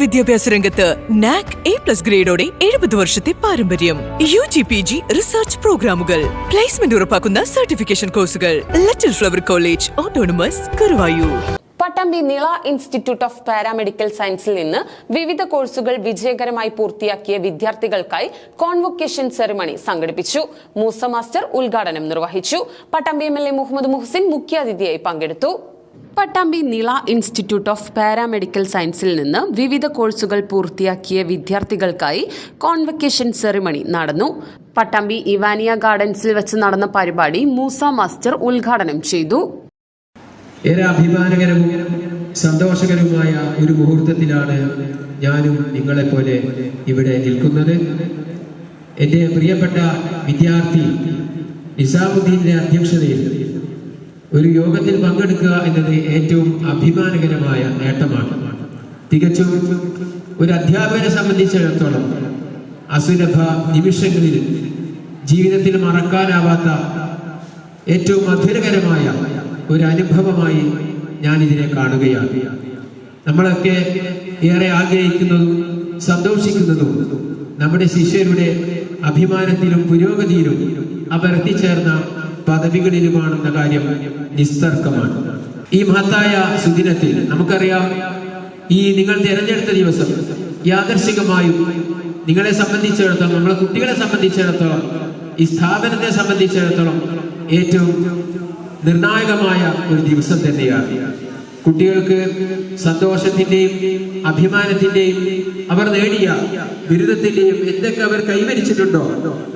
വിദ്യാഭ്യാസ രംഗത്ത് NAAC A plus ഗ്രേഡോടെ എഴുപത് വർഷത്തെ പാരമ്പര്യം. U G P G research പ്രോഗ്രാമുകൾ പ്ലേസ്മെന്റ് ഉറപ്പാക്കുന്ന സർട്ടിഫിക്കേഷൻ കോഴ്സുകൾ little flower college autonomous Karuvayur Pattambi Nila institute of paramedical സയൻസിൽ നിന്ന് വിവിധ കോഴ്സുകൾ വിജയകരമായി പൂർത്തിയാക്കിയ വിദ്യാർത്ഥികൾക്കായി കോൺവൊക്കേഷൻ സെറിമണി സംഘടിപ്പിച്ചു. മൂസ മാസ്റ്റർ ഉദ്ഘാടനം നിർവഹിച്ചു. Pattambi M L A Muhammad Muhsin മുഖ്യാതിഥിയായി പങ്കെടുത്തു. Pattambi Nila institute of paramedical സയൻസിൽ നിന്ന് വിവിധ കോഴ്സുകൾ പൂർത്തിയാക്കിയ വിദ്യാർത്ഥികൾക്കായി കോൺവക്കേഷൻ സെറിമണി നടന്നു. പട്ടാമ്പി ഇവാനിയ ഗാർഡൻസിൽ വെച്ച് നടന്ന പരിപാടി മൂസ മാസ്റ്റർ ഉദ്ഘാടനം ചെയ്തു. സന്തോഷകരവുമായ ഒരു മുഹൂർത്തത്തിലാണ് ഞാനും നിങ്ങളെപ്പോലെ ഇവിടെ നിൽക്കുന്നത്. എന്റെ പ്രിയപ്പെട്ട വിദ്യാർത്ഥി നിസാമുദ്ദീന്റെ അധ്യക്ഷതയിൽ ഒരു യോഗത്തിൽ പങ്കെടുക്കുക എന്നത് ഏറ്റവും അഭിമാനകരമായ നേട്ടമാണ്. തികച്ചും ഒരു അധ്യാപകനെ സംബന്ധിച്ചിടത്തോളം അസുലഭ നിമിഷങ്ങളിൽ ജീവിതത്തിൽ മറക്കാനാവാത്ത ഏറ്റവും മധുരകരമായ ഒരു അനുഭവമായി ഞാൻ ഇതിനെ കാണുകയാണ്. നമ്മളൊക്കെ ഏറെ ആഗ്രഹിക്കുന്നതും സന്തോഷിക്കുന്നതും നമ്മുടെ ശിഷ്യരുടെ അഭിമാനത്തിലും പുരോഗതിയിലും അവർ എത്തിച്ചേർന്ന പദവികളിലുമാണെന്ന കാര്യം നിസ്തർക്കമാണ്. ഈ മഹത്തായ സുദിനത്തിൽ നമുക്കറിയാം ഈ നിങ്ങൾ തിരഞ്ഞെടുത്ത ദിവസം യാദർശികമായും നിങ്ങളെ സംബന്ധിച്ചിടത്തോളം നമ്മളെ കുട്ടികളെ സംബന്ധിച്ചിടത്തോളം ഈ സ്ഥാപനത്തെ സംബന്ധിച്ചിടത്തോളം ഏറ്റവും നിർണായകമായ ഒരു ദിവസം തന്നെയാണ്. കുട്ടികൾക്ക് സന്തോഷത്തിന്റെയും അഭിമാനത്തിന്റെയും അവർ നേടിയ ബിരുദത്തിന്റെയും എന്തൊക്കെ അവർ കൈവരിച്ചിട്ടുണ്ടോ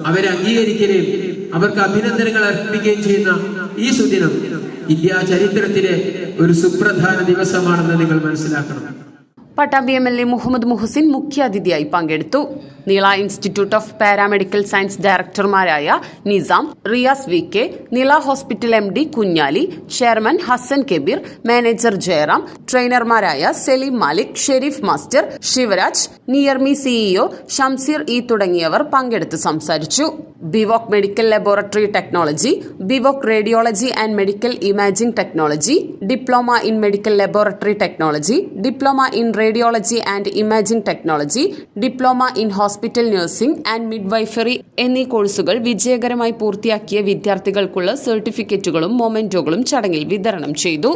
അവരെ അംഗീകരിക്കുകയും അവർക്ക് അഭിനന്ദനങ്ങൾ അർപ്പിക്കുകയും ചെയ്യുന്ന ഈ സുദിനം ഇന്ത്യ ചരിത്രത്തിലെ ഒരു സുപ്രധാന ദിവസമാണെന്ന് നിങ്ങൾ മനസ്സിലാക്കണം. Pattambi M L A Muhammad Muhsin മുഖ്യാതിഥിയായി പങ്കെടുത്തു. Nila institute of paramedical science ഡയറക്ടർമാരായ Nizam Riyas V K Nila hospital M D Kunhali chairman Hassan Kabeer manager Jayaram ട്രെയിനർമാരായ Saleem Malik Sherif master Sivaraj നിയർമി സിഇഒ ഷംസീർ ഇ തുടങ്ങിയവർ പങ്കെടുത്ത് സംസാരിച്ചു. BVoc medical laboratory technology BVoc radiology and medical imaging technology diploma in medical laboratory technology diploma in radiology and imaging technology diploma in hospital nursing and midwifery എന്നീ കോഴ്സുകൾ വിജയകരമായി പൂർത്തിയാക്കിയ വിദ്യാർത്ഥികൾക്കുള്ള സർട്ടിഫിക്കറ്റുകളും മൊമെന്റോകളും ചടങ്ങിൽ വിതരണം ചെയ്തു.